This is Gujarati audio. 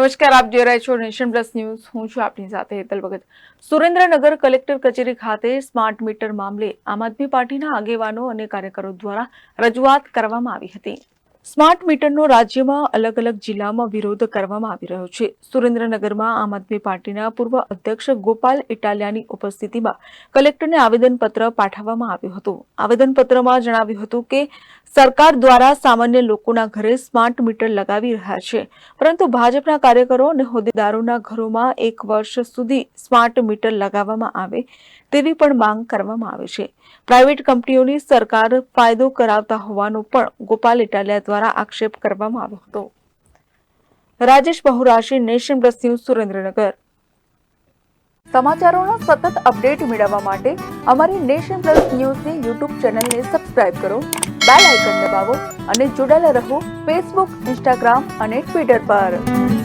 નમસ્કાર, આપ જોઈ રહ્યા છો નેશન પ્લસ ન્યૂઝ. હું છું આપની સાથે હેતલ ભગત. સુરેન્દ્રનગર કલેક્ટર કચેરી ખાતે સ્માર્ટ મીટર મામલે આમ આદમી પાર્ટીના આગેવાનો અને કાર્યકરો દ્વારા રજૂઆત કરવામાં આવી હતી. સ્માર્ટ મીટરનો રાજ્યમાં અલગ અલગ જિલ્લામાં વિરોધ કરવામાં આવી રહ્યો છે. સુરેન્દ્રનગરમાં આમ આદમી પાર્ટીના પૂર્વ અધ્યક્ષ ગોપાલ ઇટાલિયાની ઉપસ્થિતિમાં કલેક્ટરને આવેદનપત્ર પાઠવવામાં આવ્યું હતું. આવેદનપત્રમાં જણાવ્યું હતું કે, સરકાર દ્વારા સામાન્ય લોકોના ઘરે સ્માર્ટ મીટર લગાવી રહ્યા છે. પરંતુ ભાજપના કાર્યકરો અને હોદ્દેદારોના ઘરોમાં એક વર્ષ સુધી સ્માર્ટ મીટર લગાવવામાં આવે તેવી પણ માંગ કરવામાં આવે છે. પ્રાઇવેટ કંપનીઓની સરકાર ફાયદો કરાવતા હોવાનો પણ ગોપાલ ઇટાલિયા દ્વારા આક્ષેપ કરવામાં આવ્યો હતો. Rajesh Bahurashi, nation plus news Surendranagar. સમાચારોનો સતત અપડેટ મેળવવા માટે અમારી નેશન પ્લસ ન્યૂઝની યુટ્યુબ ચેનલને સબસ્ક્રાઇબ કરો, બેલ આઇકન દબાવો અને જોડાયેલા રહો ફેસબુક, ઇન્સ્ટાગ્રામ અને ટ્વિટર પર.